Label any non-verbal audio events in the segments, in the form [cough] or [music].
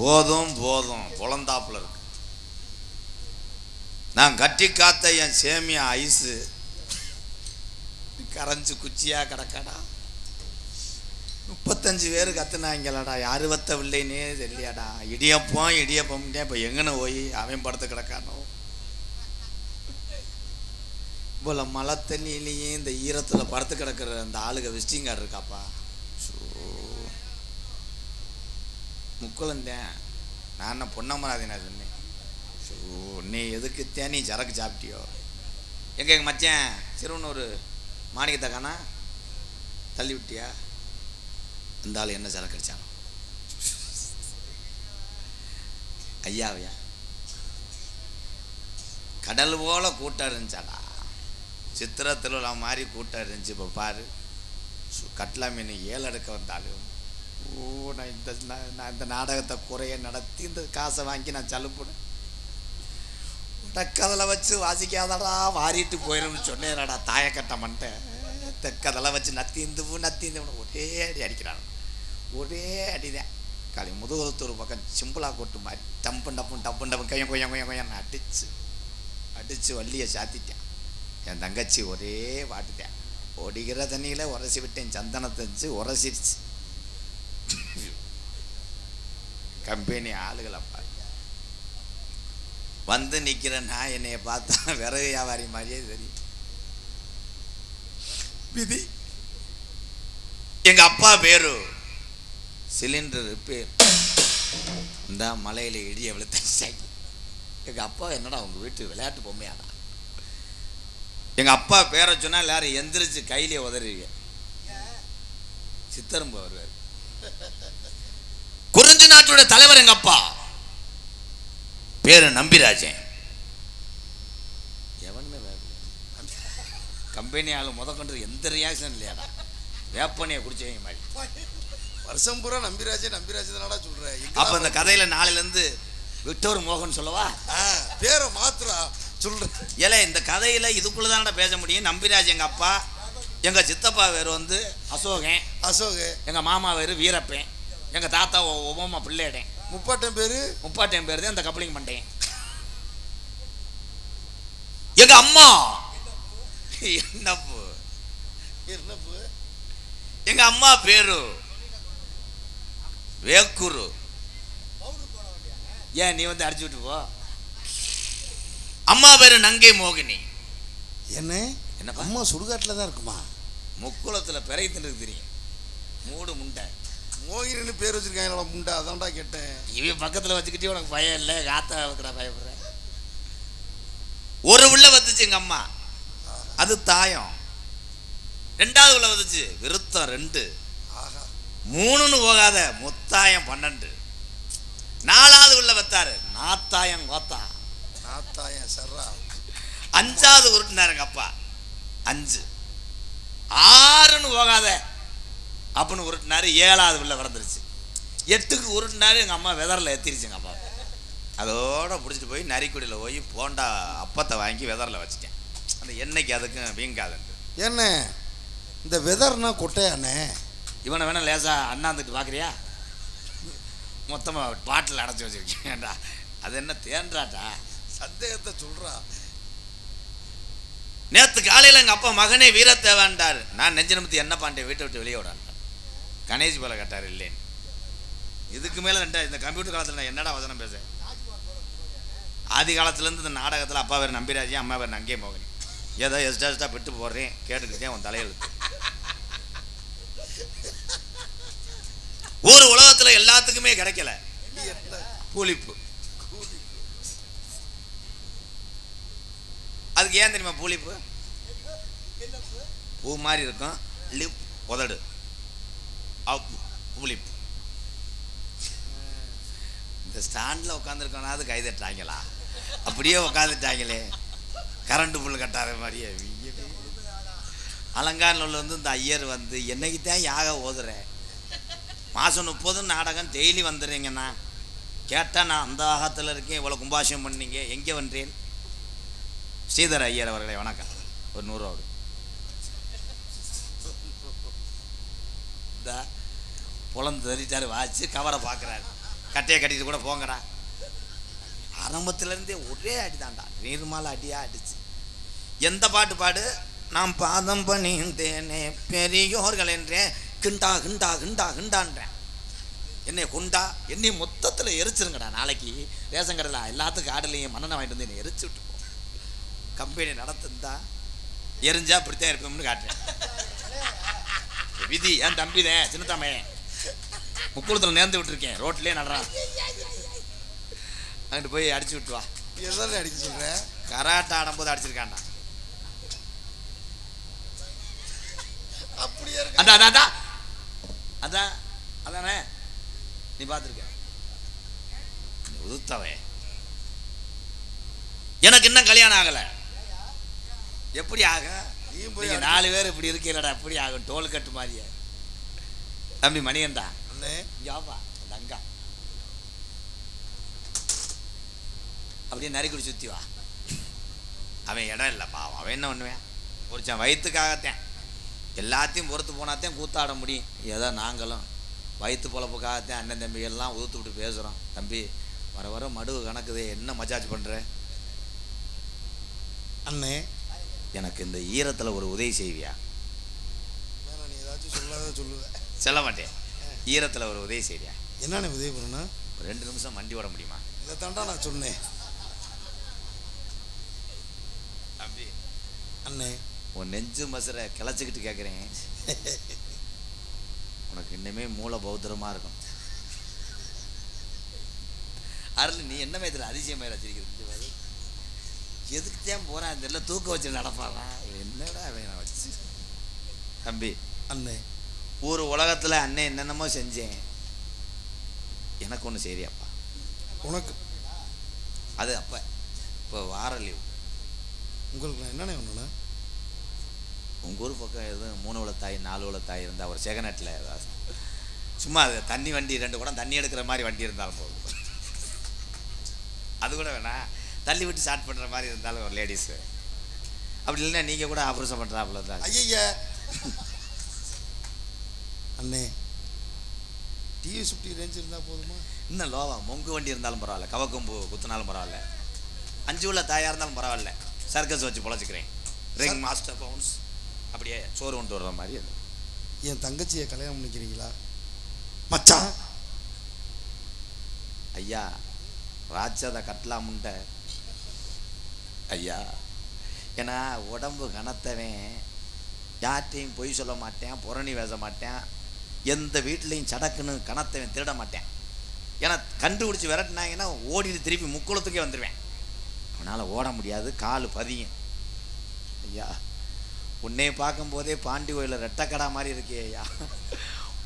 போதும் போதும். குழந்தாப்புல இருக்கு. நான் கட்டி காத்த என் சேமியா ஐஸு. கரைஞ்சு குச்சியாக கிடக்கடா. முப்பத்தஞ்சு பேர் கத்துனாங்களாடா. யாரு வத்த வில்லைன்னே தெரியலையாடா. இடியப்பம் இடியப்பம்னே இப்போ எங்கன்னு போய் அவன் படுத்து கிடக்கானோ? போல மழை தண்ணியிலையும் இந்த ஈரத்தில் படுத்து கிடக்கிற அந்த ஆளுக விசிட்டிங் கார்டு இருக்காப்பா. ஸோ முக்குளந்தேன் நான் என்ன பொன்னமராதி நான் சொன்னேன். ஸோ நீ எதுக்கு நீ சரக்கு சாப்பிட்டியோ? எங்க எங்கள் மச்சேன் சிறுவனூர் மாணிக்கத்தை காணா தள்ளி விட்டியா? அந்த ஆள் என்ன சரக்கு அடித்தானோ ஐயாவையா? கடல் போல கூட்டம் இருந்துச்சாடா. சித்திர திருவிழா மாதிரி கூட்டம் இருந்துச்சு இப்போ பாரு. கட்லா மீன் ஏழு அடுக்க வந்தாலும் ஓ நான் இந்த நான் இந்த நாடகத்தை குறைய நடத்தி இந்த காசை வாங்கி நான் சலுப்புனேன். தெக்கதில் வச்சு வாசிக்காதடா வாரிட்டு போயிடும்னு சொன்னேன்டா தாயக்கட்ட மண்டை. தெக்கதில் வச்சு நத்திந்து நத்திந்து ஒரே அடி அடிக்கிறான். ஒரே அடிதான். காலி முதுகுலத்தூர் பக்கம் சிம்பிளாக கொட்டு மாதிரி டம்பு டப்பும் டப்பு டப்பு கையம் கொய்யம் கொய்யம் கொய்யம் அடிச்சு அடிச்சு வள்ளியை சாத்திட்டேன். என் தங்கச்சி ஒரே வாட்டுட்டேன் ஒடிக்கிற தண்ணியில் உரசி விட்டேன் சந்தனத்தை வச்சு கம்பெனி ஆளுகளை பாரு வந்து நிற்கிற நான் என்னைய பார்த்தா [laughs] விறகு வியாபாரி மாதிரியே தெரியும். விதி. எங்கள் அப்பா பேரு சிலிண்டர் ரிப்பேர் இந்த மலையில் இடிய விழுத்தாச்சு எங்கள் அப்பா என்னடா உங்கள் வீட்டு விளையாட்டு பொம்மையாடா? எங்கள் அப்பா பேரை சொன்னால் எல்லாரும் எந்திரிச்சு கையிலே உதறிங்க சித்தரும்பு வருவார். குறிஞ்சி நாட்டோட தலைவர் எங்க அப்பா? பேரு நம்பிராஜன். எவனுமே கம்பெனி ஆளு முத கொண்டு எந்த ரியாக்ஷன் இல்லையாடா வேப்பனையை குடிச்சவங்க மாதிரி. வருஷம் பூரா நம்பிராஜே நம்பிராஜே தானடா சொல்ற. அப்ப இந்த கதையில நாளையில இருந்து விக்டோர் மோகன் சொல்லவா? ஆ, பேரை மாத்துறா சொல்ற. ஏல இந்த கதையில இதுக்குள்ளதானடா பேச முடியும். நம்பிராஜ் எங்க அப்பா எங்க சித்தப்பா பேர் வந்து அசோகன் அசோக். எங்க மாமா பேர் வீரப்பன். எங்க தாத்தா ஒ- ஒவ்வொம்மா பிள்ளையடேன் முப்பாட்டம் பேரு? முப்பாட்டையும் பேர் தான் இந்த கப்ளிங் பண்ணிட்டேன். எங்க அம்மா! என்னப்பு? என்னப்பு? எங்க அம்மா பேரு? வேக்குரு. ஏன் நீ வந்து அடிச்சு விட்டு போ அம்மா பேரு நங்கை மோகினி. என்ன? என்னப்பா? அம்மா சுடுகாட்டில் தான் இருக்குமா? முக்குளத்துல பிறை தின்னு தெரியும். மூடு முண்டை. மோகினின்னு பேர் வச்சிருக்காங்களா முண்டா. அதான்டா கேட்டேன். இவன் பக்கத்துல வச்சுக்கிட்டே உனக்கு பயம் இல்லை. காத்தா வைக்கடா பயப்படுற. ஒரு உள்ள வந்துச்சு எங்க அம்மா. அது தாயம். ரெண்டாவது உள்ள வந்துச்சு விருத்தம் ரெண்டு. ஆஹா. மூணுன்னு போகாத முத்தாயம் பன்னெண்டு. நாலாவது உள்ள வத்தாரு நாத்தாயம் கோத்தா. நாத்தாயன் சர்ரா. அஞ்சாவது உருட்டினாரு எங்க அப்பா. அஞ்சு. ஆறுன்னு போகாத அப்படின்னு உருட்டினாரு ஏழாவது உள்ள விறந்துருச்சு எட்டுக்கு உருட்டினாரு எங்க அம்மா வெதரில் எத்திருச்சு எங்க அப்பா. அதோட பிடிச்சிட்டு போய் நரிக்குடியில் போய் போண்டா அப்பத்தை வாங்கி வெதரில் வச்சுட்டேன். அந்த எண்ணெய்க்கு அதுக்கும் வீங்காதுன்ட்டு. என்ன? இந்த வெதர்னா கொட்டையாண்ணே? இவனை வேணா லேசா அண்ணாந்துட்டு பார்க்குறியா மொத்தமாக பாட்டில் அடைச்சி வச்சிருக்கேன்டா. அது என்ன தேன்றாட்டா? சந்தேகத்தை சொல்றா. நேற்று காலையில் எங்கள் அப்பா மகனே வீரத்தேவான்டார். நான் நெஞ்சு நிமித்தி என்ன பாண்டே வீட்டை விட்டு வெளியே விடான்டார் கணேஷ் போல கட்டார் இல்லைன்னு இதுக்கு மேலே ரெண்டா இந்த கம்ப்யூட்டர் காலத்தில் நான் என்னடா வசனம் பேச ஆதி காலத்துலேருந்து இந்த நாடகத்தில் அப்பா பேர் நம்பிராஜி அம்மா பேர் நங்கே மோகனி. ஏதோ எஸ்டா எஸ்டா விட்டு போடுறேன் கேட்டுக்கிட்டே உன் தலையெழுத்து ஒரு உலகத்தில் எல்லாத்துக்குமே கிடைக்கல. என்ன பூலிப்பு அதுக்கு ஏன் தெரியுமா பூலிப்பு பூ மாதிரி இருக்கும். லிப் உதடு. அப் இந்த ஸ்டாண்டில் உட்காந்துருக்கோனாவது கை தட்டாங்களா அப்படியே உட்காந்துட்டாங்களே கரண்ட் புல் கட்டாத மாதிரியே. ஐயவே. வந்து இந்த ஐயர் வந்து என்னைக்கு தான் யாக ஓதுறேன் மாதம் முப்பதும் நாடகம் டெய்லி வந்துடுறீங்கண்ணா. கேட்டால் நான் அந்த ஆகத்தில் இருக்கேன். இவ்வளோ கும்பாஷம் பண்ணீங்க. எங்கே வந்தேன்? ஸ்ரீதர் ஐயர் அவர்களை வணக்கம். ஒரு நூறுரூவா இந்த புலந்து தரிட்டாரு வாச்சு கவரை பார்க்குறாரு. கட்டையை கட்டிட்டு கூட போங்கடா. ஆரம்பத்துல இருந்தே ஒரே அடிதான்டா. நீர்மால அடியா அடிச்சு. எந்த பாட்டு பாடு? நான் பாதம் பணிந்தேனே பெரியோர்கள் என்றேன் கிண்டா கிண்டா கிண்டா கிண்டான்றேன். என்னை குண்டா என்னை மொத்தத்தில் எரிச்சிருங்கடா நாளைக்கு. ரேஷன் கடையில் எல்லாத்துக்கும் ஆடலையும் மன்னனை வாங்கிட்டு வந்து என்னை எரிச்சு விட்டு கம்பெனி நடத்துந்தா எரிஞ்சா இப்படித்தான் இருப்போம்னு காட்டுறேன். விதி என் தம்பி தான் சின்னத்தாமே. முக்குளத்தில் நேர்ந்து விட்டுருக்கேன். ரோட்லேயே நடுறான். அங்கிட்டு போய் அடிச்சு விட்டு வா. எதால அடிக்க சொல்ற? கராட்டா ஆடும்போது அடிச்சிருக்கான்டா. அப்படியே அதான் அதான் அதான் அதான் அதானே? நீ பார்த்துருக்க. உதுத்தவே எனக்கு இன்னும் கல்யாணம் ஆகலை. எப்படி ஆக? நீயும் போய் நாலு பேர் இப்படி இருக்கீங்களடா எப்படி ஆகும் டோல் கட்டு மாதிரியே. தம்பி மணிகண்டா? அண்ணே. ஜாபா அந்த அங்கா அப்படியே நரிக்குடி சுத்தி வா அவன் இடம் இல்லை பாவம். அவன் என்ன பண்ணுவேன்? ஒருத்தன் வயிற்றுக்காகத்தான் எல்லாத்தையும் பொறுத்து போனாத்தான் கூத்தாட முடியும். ஏதோ நாங்களும் வயிற்று பொழப்புக்காகத்தான் அண்ணன் தம்பி எல்லாம் உதுத்து விட்டு பேசுகிறோம் தம்பி வர வர மடுவு கணக்குதே என்ன மஜாஜ் பண்ணுற அண்ணே எனக்கு இந்த ஈரத்தில் ஒரு உதவி செய்வியா? நீ ஏதாச்சும் சொல்லாத சொல்லுவேன் சொல்ல மாட்டேன். ஈரத்தில் ஒரு உதவி செய்வியா? என்னண்ணே உதவி பண்ணணும்? ரெண்டு நிமிஷம் வண்டி ஓட முடியுமா? இதை தாண்டா நான் சொன்னேன். தம்பி அண்ணே. உன் நெஞ்சு மசுரை கிளச்சிக்கிட்டு கேட்குறேன் உனக்கு இன்னுமே மூல பௌத்திரமா இருக்கும். அருள் நீ என்ன மேத்துல அதிசயமாக வச்சிருக்கிறது எதுக்கு தான் இந்த இல்லை தூக்க வச்சு நடப்பானா? என்னடா அவன் வச்சு? தம்பி அண்ணே. ஒரு உலகத்தில் அண்ணன் என்னென்னமோ செஞ்சேன். எனக்கு ஒன்று சரியாப்பா உனக்கு? அது அப்போ இப்போ வார லீவ் உங்களுக்கு என்னண்ணே பண்ணணும் உங்கள் ஊர் பக்கம் எதுவும் மூணு உள்ள தாய் நாலு உள்ள தாய் இருந்தால் ஒரு செகனட்டில் ஏதாவது. சும்மா அது தண்ணி வண்டி ரெண்டு குடம் தண்ணி எடுக்கிற மாதிரி வண்டி இருந்தாலும் போதும். அது கூட வேணாம். தள்ளி விட்டு ஸ்டார்ட் பண்ணுற மாதிரி இருந்தாலும் ஒரு லேடிஸு அப்படி இல்லைன்னா நீங்கள் கூட ஆப்ரேஷன் பண்ணுறாப்புல தான் ஐயய்ய. அண்ணே டிவி சுட்டி ரேஞ்ச் இருந்தால் போதுமா? இன்னும் லோவா மொங்கு வண்டி இருந்தாலும் பரவாயில்ல. கவக்கொம்பு குத்துனாலும் பரவாயில்ல. அஞ்சு உள்ள தாயாக இருந்தாலும் பரவாயில்ல. சர்க்கஸ் வச்சு பொழைச்சிக்கிறேன். ரிங் மாஸ்டர் பவுன்ஸ் அப்படியே சோறு கொண்டு வர்ற மாதிரி அது. என் தங்கச்சியை கல்யாணம் பண்ணிக்கிறீங்களா? மச்சான். ஐயா ராட்சத கட்டலாமுண்ட ஐயா. ஏன்னா உடம்பு கனத்தவன் யார்கிட்டையும் பொய் சொல்ல மாட்டேன் புரணி பேச மாட்டேன் எந்த வீட்லேயும் சடக்குன்னு கனத்தவன் திருட மாட்டேன். ஏன்னா கண்டுபிடிச்சி விரட்டினாங்கன்னா ஓடிட்டு திருப்பி முக்குளத்துக்கே வந்துடுவேன் அவனால் ஓட முடியாது கால் பதியும். ஐயா உன்னே பார்க்கும்போதே பாண்டி கோயிலில் ரெட்டக்கடா மாதிரி இருக்கே ஐயா.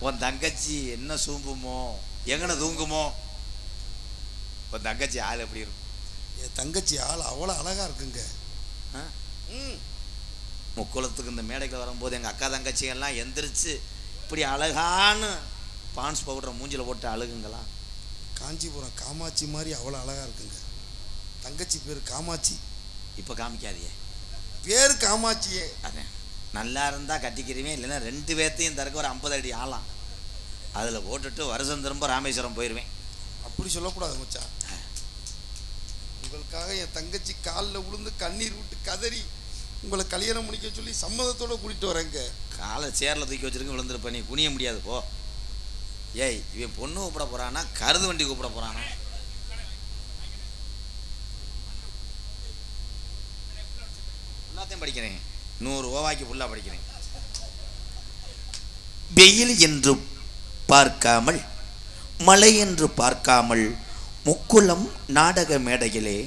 உன் தங்கச்சி என்ன சூம்புமோ எங்கன தூங்குமோ உன் தங்கச்சி ஆள் எப்படி இருக்கும்? என் தங்கச்சி ஆள் அவ்வளோ அழகா இருக்குங்க? ம். முக்குளத்துக்கு இந்த மேடைக்கு வரும்போது எங்கள் அக்கா தங்கச்சி எல்லாம் எந்திரிச்சு இப்படி அழகான பான்ஸ் பவுடரை மூஞ்சில போட்டு அழுகுங்களா? காஞ்சிபுரம் காமாட்சி மாதிரி அவ்வளோ அழகா இருக்குங்க. தங்கச்சி பேர் காமாட்சி. இப்போ காமிக்காதியே பேர் காமாட்சியே. அதான் நல்லா இருந்தால் கட்டிக்கிறீங்க இல்லைன்னா ரெண்டு பேர்த்தையும் தரக்க ஒரு ஐம்பது அடி ஆளாம். அதில் போட்டுட்டு வருஷம் திரும்ப ராமேஸ்வரம் போயிடுவேன் அப்படி சொல்லக்கூடாது மச்சான். உங்களுக்காக என் தங்கச்சி காலில் விழுந்து கண்ணீர் விட்டு கதறி உங்களை கல்யாணம் முடிக்க சொல்லி சம்மதத்தோடு கூட்டிட்டு வரேங்க. காலை சேரில் தூக்கி வச்சிருக்க விழுந்துருப்ப. நீ குனிய முடியாது போ. ஏய் இவன் பொண்ணு கூப்பிட போகிறானா கருது வண்டி கூப்பிட போகிறானா எல்லாத்தையும் படிக்கிறேன். நூறு ஓவாய்க்கு ஃபுல்லாக படிக்கிறேன். வெயில் என்று பார்க்காமல் மழை என்று பார்க்காமல் முக்குளம் நாடக மேடையிலே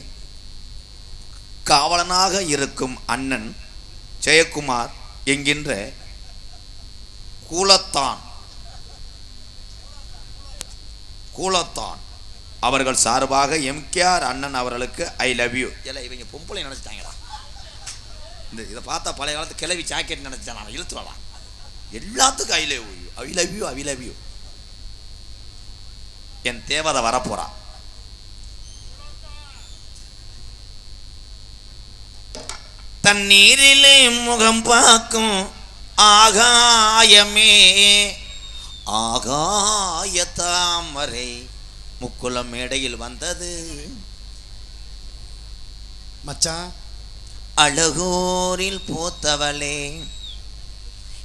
காவலனாக இருக்கும் அண்ணன் ஜெயக்குமார் என்கின்ற கூலத்தான். கூலத்தான். அவர்கள் சார்பாக எம்கேஆர் அண்ணன் அவர்களுக்கு ஐ லவ் யூ இல்லை இவங்க பொம்பளை நினச்சிட்டாங்களா இந்த இதை பார்த்தா பழைய காலத்து கிளவி ஜாக்கெட் நினச்சேன் நான் இழுத்து வரலாம் எல்லாத்துக்கும் I love you I love you I love you என் தேவதை வரப்போகிறான் தண்ணீரிலே முகம் பார்க்கும் ஆகாயமே. ஆகாய தாமரை முக்குளம் மேடையில் வந்தது. மச்சான். அழகோரில் போத்தவளே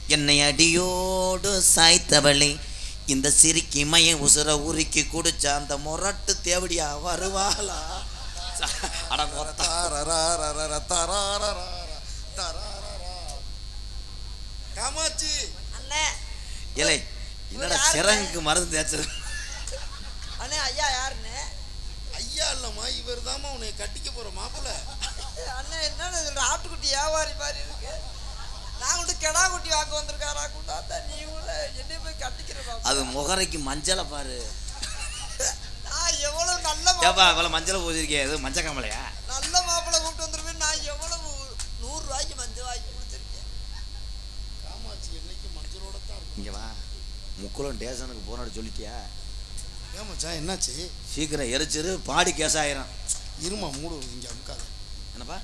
என்னை அடியோடு சாய்த்தவளே இந்த சிரிக்கி மய உசுர உருக்கி குடிச்ச அந்த முரட்டு தேவடியா வருவாளா அட கொத்தா. தரரரரர, தரரரர, தரரரர. காமாட்சி. அண்ணே. ஏலே என்னடா யாருங்க? சிறங்குக்கு மருந்து தேய்ச்சது அண்ணே ஐயா யாருண்ணே? ஐயா இல்லம்மா இவர் தாம்மா உன்னை கட்டிக்க போற மாப்பிள்ள. அண்ணே என்னன்னு சொல்ற ஆட்டுக்குட்டி வியாபாரி மாதிரி இருக்கு. நான் கூட கெடா குட்டி வாங்க வந்திருக்காரா? கூட்டாத்த நீ கூட என்னைய போய் கட்டிக்கிற அது முகரைக்கு மஞ்சளை பாரு. ஏப்பா இவ்வளோ மஞ்சளை பூசிருக்கே அது மஞ்சள் கமலையா நல்ல மாப்பிளை கூப்பிட்டு வந்துருவேன் நான் எவ்வளவு நூறு ரூபாய்க்கு மஞ்சள் வாங்கி கொடுத்துருக்கேன். காமாட்சி என்னைக்கு மஞ்சளோட தான் இங்கே வா. முக்குளம் ஸ்டேஷனுக்கு போனோட சொல்லிட்டியா? ஏன் மச்சான் என்னாச்சு? சீக்கிரம் எரிச்சிரு பாடி கேஸ் ஆயிரும். இருமா மூடு இங்க அமுக்காத என்னப்பா?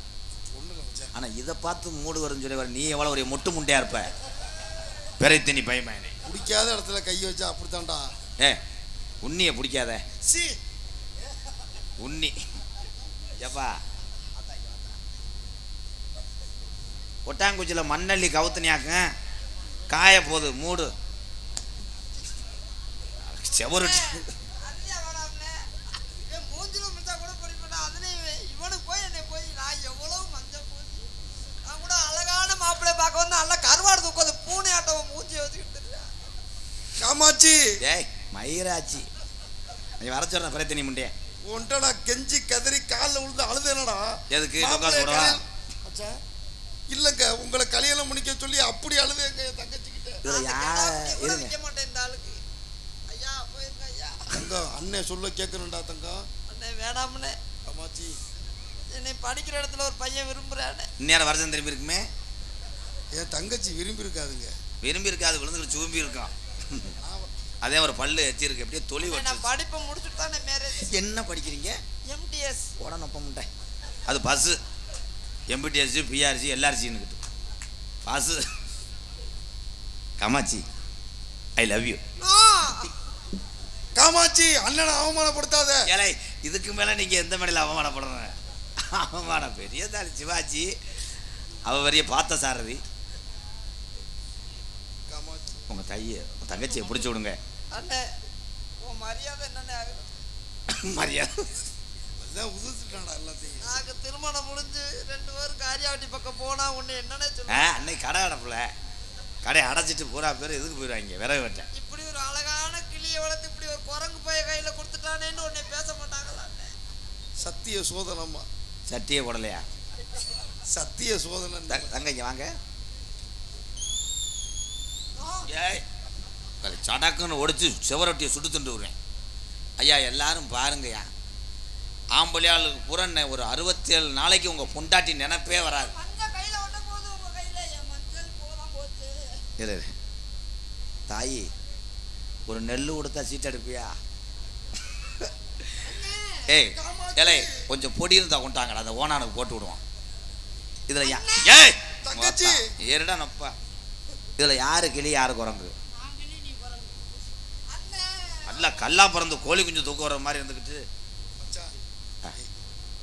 ஒண்ணு இல்லை மச்சான் ஆனால் இதை பார்த்து மூடு வரும்னு சொல்லி வர நீ எவ்வளோ ஒரு மொட்டு முட்டையா இருப்ப? பெரைத்தனி பயமானே பிடிக்காத இடத்துல கை வச்சா அப்படித்தான்டா. ஏ உன்னியை பிடிக்காத. சி உன்னி ஏப்பா கொட்டாங்குச்சியில் மண்ணள்ளி கவுத்துனியாக்க. காய போகுது மூடு. செவரு. அதுலயே வேணாம்ண்ணே இவன் மூஞ்சில மிச்சா கூட படிப்பேன் அதுலயே இவன் இவனுக்கு போய் என்னை போய் நான் எவ்வளவு மஞ்சள் பூசி நான் கூட அழகான மாப்பிள்ளை பார்க்க வந்து நல்லா கருவாடு தூக்காது பூனை ஆட்டம் மூஞ்சி வச்சுக்கிட்டு இருக்கேன் காமாட்சி ஏய் மயிராச்சி. நீ வர சொல்ற பிரச்சனை முண்டே நான் கெஞ்சி கதறி காலில் விழுந்து அழுதேனடா. எதுக்கு? மச்சான், இல்லைங்க உங்களை கல்யாணம் பண்ணிக்க சொல்லி அப்படி அழுதேங்க என் தங்கச்சிக்கிட்ட. தங்கம் அண்ணன் சொல்ல கேட்கணும்டா தங்கம். அண்ணே வேணாம்ண்ணே காமாட்சி என்னை படிக்கிற இடத்துல ஒரு பையன் விரும்புறானே. இந்நேரம் வருஷம் திரும்பி இருக்குமே? என் தங்கச்சி விரும்பி இருக்காதுங்க விரும்பி இருக்காது விழுந்துக்கிட்டு சூம்பி இருக்கான் அதே ஒரு பல்லு எச்சிருக்கு அப்படியே தொலி நான் வச்சு படிப்பை முடிச்சுட்டு தானே மேரேஜ். என்ன படிக்கிறீங்க? எம்டிஎஸ் உடனப்ப முட்டை. அது bus எம்பிடிஎஸ்சி PRC எல்ஆர்சின்னுக்கிட்டு bus Kamatchi I love you Kamatchi. அண்ணனை அவமானப்படுத்தாத. ஏலே இதுக்கு மேலே நீங்கள் எந்த மேடையில் அவமானப்படணும் அவமானம் பெரிய தாலி சிவாஜி. அவ பெரிய பார்த்த சாரதி. காமாட்சி உங்கள் தைய உங்கள் தங்கச்சியை பிடிச்சி விடுங்க. அண்ணே உன் மரியாதை என்னண்ணே ஆகுது [laughs] மரியாதை. உதுத்துட்டான்டா எல்லாத்தையும். நாங்க திருமணம் முடிஞ்சு ரெண்டு பேரும் காரியாவட்டி பக்கம் போனா உன்னை என்னன்னே ஆ சொல்லுவேன் அன்னைக்கு கடை அடப்புல. கடையை அடைச்சிட்டு பூரா பேர் எதுக்கு போயிடுவாங்க? விறகு வெட்டேன் இப்படி ஒரு அழகான கிளியை வளர்த்து இப்படி ஒரு குரங்கு பைய கையில கொடுத்துட்டானேன்னு உன்னை பேச மாட்டாங்களா? சத்திய சோதனம்மா. சட்டியே போடலையா சத்திய சோதனை த- தங்க இங்க வாங்க. ஏய் சடக்குன்னு ஒடிச்சு செவரொட்டியை சுட்டு திண்டு விடுறேன். ஐயா எல்லாரும் பாருங்கய்யா. ஆம்பளையாளுக்கு புறண்ண ஒரு அறுபத்தி ஏழு நாளைக்கு உங்கள் பொண்டாட்டி நினைப்பே வராது. இரு. தாயி ஒரு நெல் கொடுத்தா சீட் எடுப்பியா? ஏய் ஏலே கொஞ்சம் பொடி இருந்தா கொண்டாங்கடா அந்த ஓனானுக்கு போட்டு விடுவோம் இதுல யா ஏய் தங்கச்சி. ஏறுடா நப்பா. இதுல யாரு கிளி யாரு குரங்கு? நல்லா கல்லா பிறந்து கோழி குஞ்சு தூக்க வர மாதிரி இருந்துக்கிட்டு.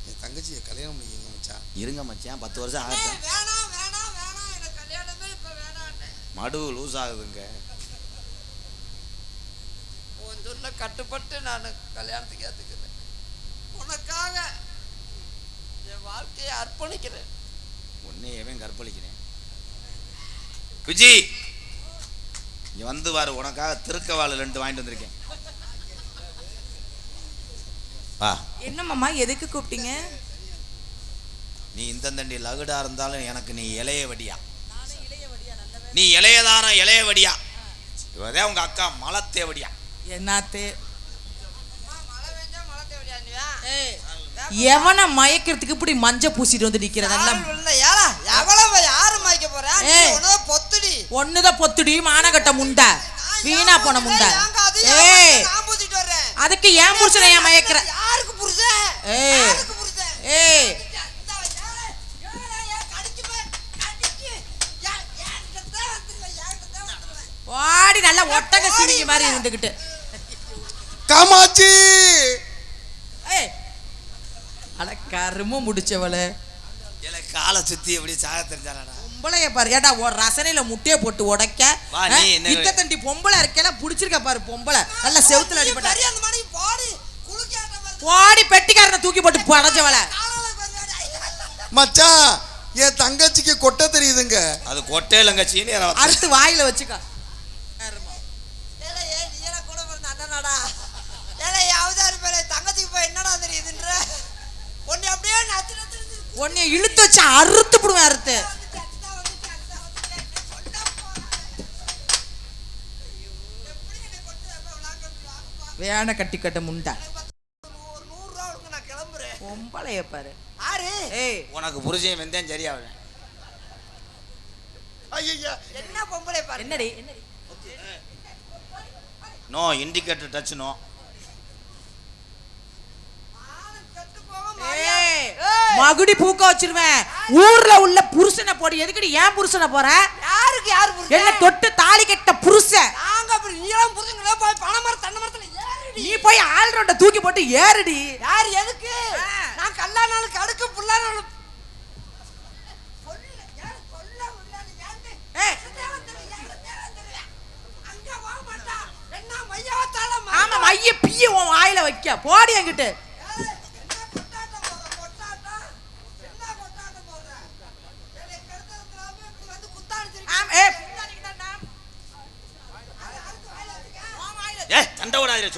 என் தங்கச்சியை கல்யாணம் பண்ணிக்கங்க மச்சான் இருங்க மச்சான் பத்து வருஷம் ஆகட்டும். மடு லூஸ் ஆகுதுங்க. சொல்ல கட்டுப்பட்டு நான் கல்யாணத்துக்கு ஏத்துக்கிறேன். உனக்காக என் வாழ்க்கையை அர்ப்பணிக்கிறேன். உன்னையவே கற்பழிக்கிறேன். விஜி இங்க வந்து பாரு உனக்காக திருக்கவாள் ரெண்டு வாங்கிட்டு வந்திருக்கேன். வா. என்னம்மாம்மா எதுக்கு கூப்பிட்டீங்க? நீ இந்த தண்டி லகுடா இருந்தாலும் எனக்கு நீ இளைய வடியா. நீ இளையதான இளைய வடியா. இவதே உங்க அக்கா மலத்தேவடியா என்னத்தே? எவனை மயக்கிறதுக்கு இப்படி மஞ்ச பூசிட்டு வந்து நிக்கிறதெல்லாம் எவ்வளவு யாரு மாய்க்க போறா? நீ ஏய். உனத பொத்துடி ஒண்ணுதான் பொத்துடி? மானகட்ட முண்டை. வீணா போன முண்டை. ஏ அதுக்கு ஏன் புருஷனை ஏன் மயக்கிற? யாருக்கு புருஷன் ஏய் ஏய். வாடி நல்லா ஒட்டக சிரிங்க மாதிரி இருந்துகிட்டு. காமாட்சி! அட கருமும் முடிச்சவளே. காலை சுத்தி எப்படி சாக தெரிஞ்சாலடா? பொம்பளைய பாரு. ஏடா ஒரு ரசனையில முட்டையை போட்டு உடைக்க இத்த தண்டி பொம்பளை இருக்கல புடிச்சிருக்க பாரு பொம்பளை. நல்ல செவுத்துல அடிபட்ட. ஓடி பெட்டிக்காரனை தூக்கி போட்டு படைச்சவள மச்சா என் தங்கச்சிக்கு கொட்டை தெரியுதுங்க. அது கொட்டை இல்லைங்க சீனி அடுத்து வாயில வச்சுக்க. உன்னை அப்படியே உன்னை இழுத்து வச்சு அறுத்து விடுவேன் அறுத்து. வேண கட்டி கட்ட முண்டா பொம்பளைய பாரு ஆறு ஏய் உனக்கு புரிஞ்சையும் வெந்தேன் சரியாவல ஐயா என்ன பொம்பளை பாரு என்னடி என்னடி நோ இண்டிகேட்டர் டச் நோ மகுடி பூக்க வச்சிருவேன் ஊர்ல உள்ள புருஷனை போடு எதுக்கடி ஏன் புருஷனை போற யாருக்கு யாரு என்ன தொட்டு தாலி கட்ட புருஷன் நாங்க அப்படி நீளம் புரிஞ்சுங்களா போய் பனை தென்னை மரத்துல நீ போய் ஆள் ஆல்ரவுண்ட தூக்கி போட்டு ஏறுடி. யார் எதுக்கு? நான் கல்லா கல்லானாலும் கடுக்கு புள்ளான ஆமா மைய பிய உன் வாயில வைக்க. போடி என்கிட்ட.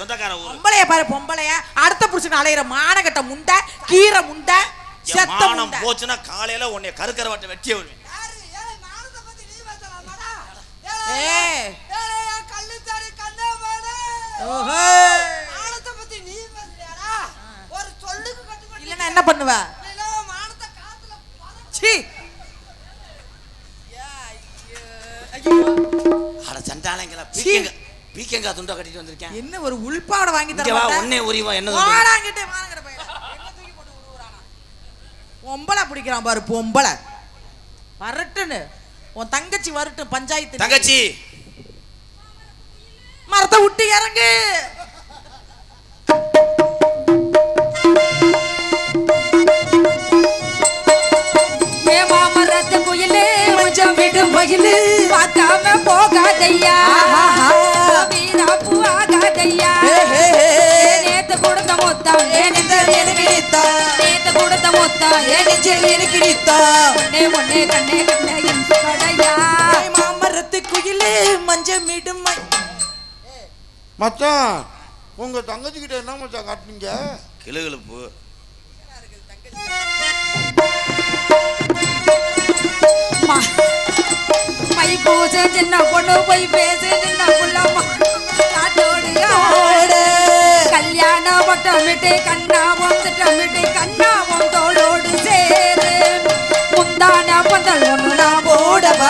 சொந்தக்கார ஊர். பொம்பளைய பாரு பொம்பளைய. அடுத்த புடிச்சு அலையிற மானகட்ட முண்டை கீரை முண்டை செத்த மானம் போச்சுன்னா காலையில உன்னை கருக்கரவாட்டை வெட்டியே வருவேன் ஏ ஓஹோ. இல்லைன்னா என்ன பண்ணுவ? சீ. அட சண்டாளங்களா சீ. பிடிக்குங்க பீக்கங்கா துண்டை கட்டிட்டு வந்திருக்கேன் என்ன ஒரு உள்பாட வாங்கி இங்க தர வா மாட்டே? ஒன்னே உரிவா என்ன? வாடாங்கிட்டு மானங்கட்ட பையல. என்ன தூக்கி போட்டு விடுறானா? பொம்பளை பிடிக்கிறான் பாரு பொம்பளை வரட்டுன்னு உன் தங்கச்சி வரட்டும் பஞ்சாயத்து தங்கச்சி மரத்தை விட்டு இறங்கு ಏನು ಕಿಡಿತಾ ಏತ ಕುಡತ ಮೊತ್ತ ಏನು ಜೇನು ಏನು ಕಿಡಿತಾ ಮೊನ್ನೆ ಮೊನ್ನೆ ಕಣ್ಣೆ ಕಣ್ಣ ಎಂದು ಕಡಯ್ಯ மாமரத்து குயிலே மஞ்ச மிடுமை மச்சான் உங்க தங்கச்சிக்கிட்ட என்ன மச்சான் காட்டுனீங்க? கிளுகிழப்பு பை பூஜை சின்ன பொண்ணு போய் பேசு சின்ன புள்ளம்மா காட்டோடையோட ஒட்டமிட்டு கண்ணா ஒந்தட்டமிட்டு கண்ணா ஒந்தோளோடு சேரு. முந்தான பந்தல் ஒன்று நான் போடவா?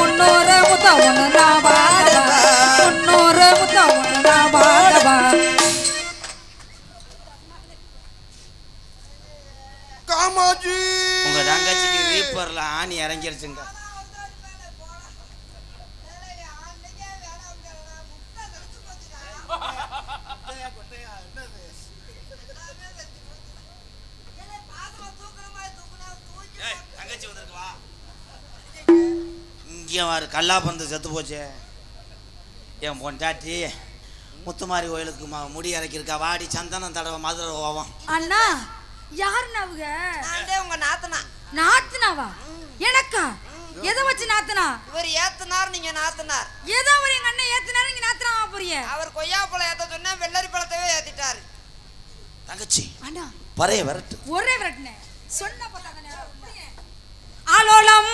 முன்னோர முத்த ஒன்று நான் பாடவா முன்னோர முத்த ஒன்று நான் பாடவா காமாஜி உங்க தங்கச்சிக்கு வீப்பர்ல ஆணி இறங்கிருச்சுங்க. இங்கே வாரு கல்லாப்பந்து செத்து போச்சே. என் பொண்டாட்டி முத்துமாரி கோயிலுக்கு ம- முடி இறக்கிருக்கா வாடி சந்தனம் தடவை மதுரை ஓவம் அண்ணா யாருண்ணா அவங்க? உங்க நாத்தனா. நாத்துனாவா? எனக்கா? எதை வச்சு நாத்துனா? இவர் ஏத்துனார் நீங்க நாத்தனார். ஏதோ அவர் எங்க அண்ணன் ஏத்துனாரு நீங்க நாத்துனாவா போறீங்க. அவர் கொய்யா பழம் ஏத்த சொன்னா வெள்ளரி பழத்தவே ஏத்திட்டாரு. தங்கச்சி அண்ணா. பறைய விரட்டு. ஒரே விரட்டுனே. சொன்ன பார்த்தா தானே. ஆலோலம்.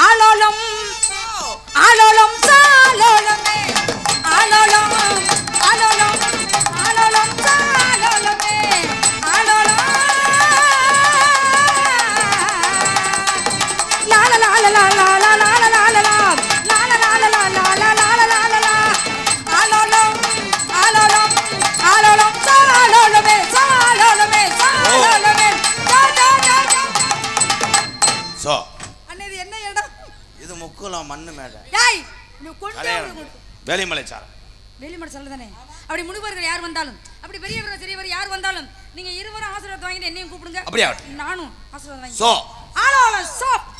ஆலோலம் ஆலோலம் சாலோலமே ஆலோலம் ஆலோலம் ஆலோலம் மேடை டேய் நீ கொண்டு கல்யாணம் வேலிமலை சார் வேலுமணி சொல்லதானே அப்படி முனிவர்கள் யார் வந்தாலும் அப்படி பெரியவர் சிறியவர் யார் வந்தாலும் நீங்க இருவரும் ஆசீர்வாதம் வாங்கிட்டு என்னையும் கூப்பிடுங்க. அப்படியே. நானும் ஆசீர்வாதம் வாங்கி சோ.